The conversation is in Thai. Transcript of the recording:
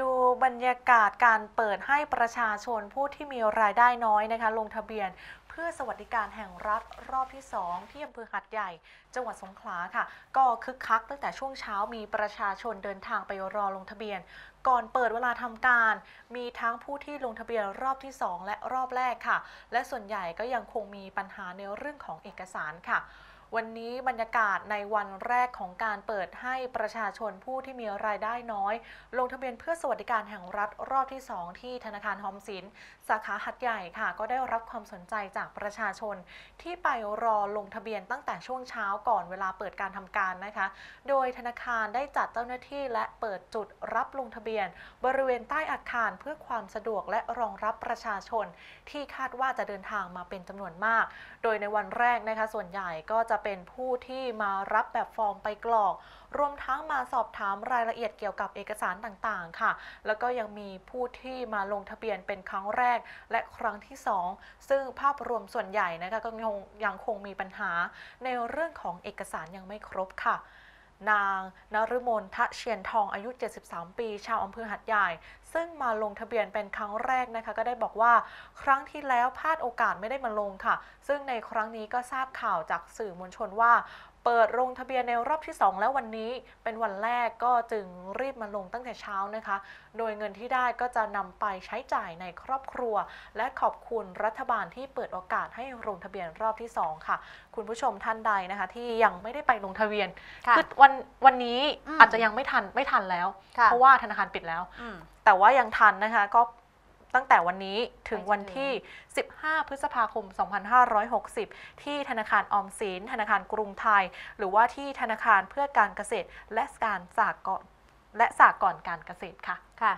ดูบรรยากาศการเปิดให้ประชาชนผู้ที่มีรายได้น้อยนะคะ ลงทะเบียนเพื่อสวัสดิการแห่งรัฐรอบที่ 2 ที่อำเภอหัดใหญ่ จังหวัดสงขลาค่ะ ก็คึกคักตั้งแต่ช่วงเช้ามีประชาชนเดินทางไปรอลงทะเบียน ก่อนเปิดเวลาทำการ มีทั้งผู้ที่ลงทะเบียนรอบที่ 2 และรอบแรกค่ะ และส่วนใหญ่ก็ยังคงมีปัญหาในเรื่องของเอกสารค่ะ วันนี้บรรยากาศในวันแรกของการเปิดให้ประชาชนผู้ที่มีรายได้น้อย ลงทะเบียนเพื่อสวัสดิการแห่งรัฐรอบที่ 2 ที่ธนาคารออมสิน สาขาหัดใหญ่ค่ะ ก็ได้รับความสนใจจากประชาชน ที่ไปรอลงทะเบียนตั้งแต่ช่วงเช้าก่อนเวลาเปิดการทำการนะคะ โดยธนาคารได้จัดเจ้าหน้าที่และเปิดจุดรับลงทะเบียน บริเวณใต้อาคารเพื่อความสะดวกและรองรับประชาชน ที่คาดว่าจะเดินทางมาเป็นจำนวนมาก โดยในวันแรกนะคะส่วนใหญ่ก็จะเป็นผู้ที่มารับแบบฟอร์มไปกรอก รวมทั้งมาสอบถามรายละเอียดเกี่ยวกับเอกสารต่างๆ ค่ะ แล้วก็ยังมีผู้ที่มาลงทะเบียนเป็นครั้งแรกและครั้งที่ 2 ซึ่งภาพรวมส่วนใหญ่นะคะก็ยังยังคงมีปัญหาในเรื่องของเอกสารยังไม่ครบค่ะ นางนรมนทะเชียนทองอายุ 73 ปี ชาวอำเภอหัดใหญ่ ซึ่งมาลงทะเบียนเป็นครั้งแรกนะคะ ก็ได้บอกว่าครั้งที่แล้วพลาดโอกาสไม่ได้มาลงค่ะ ซึ่งในครั้งนี้ก็ทราบข่าวจากสื่อมวลชนว่าเปิดลงทะเบียนในรอบที่ 2 แล้ววันนี้เป็นวันแรกก็จึงรีบมาลงตั้งแต่เช้านะคะ โดยเงินที่ได้ก็จะนำไปใช้จ่ายในครอบครัว และขอบคุณรัฐบาลที่เปิดโอกาสให้ลงทะเบียนรอบที่ 2 ค่ะ คุณผู้ชมท่านใดนะคะ ที่ยังไม่ได้ไปลงทะเบียนค่ะอวันวันนี้อืมอาจจะยังไม่ทันไม่ทันแล้วค่ะเพราะว่าธนาคารปิดแล้วอืมแต่ว่ายังทันนะคะก็ ตั้งแต่วันนี้ถึงไปจนวันที่ 15 พฤษภาคม 2560 ที่ธนาคารออมสินธนาคารกรุงไทย หรือว่าที่ธนาคารเพื่อการเกษตรและการสากลและสากลการเกษตรค่ะค่ะ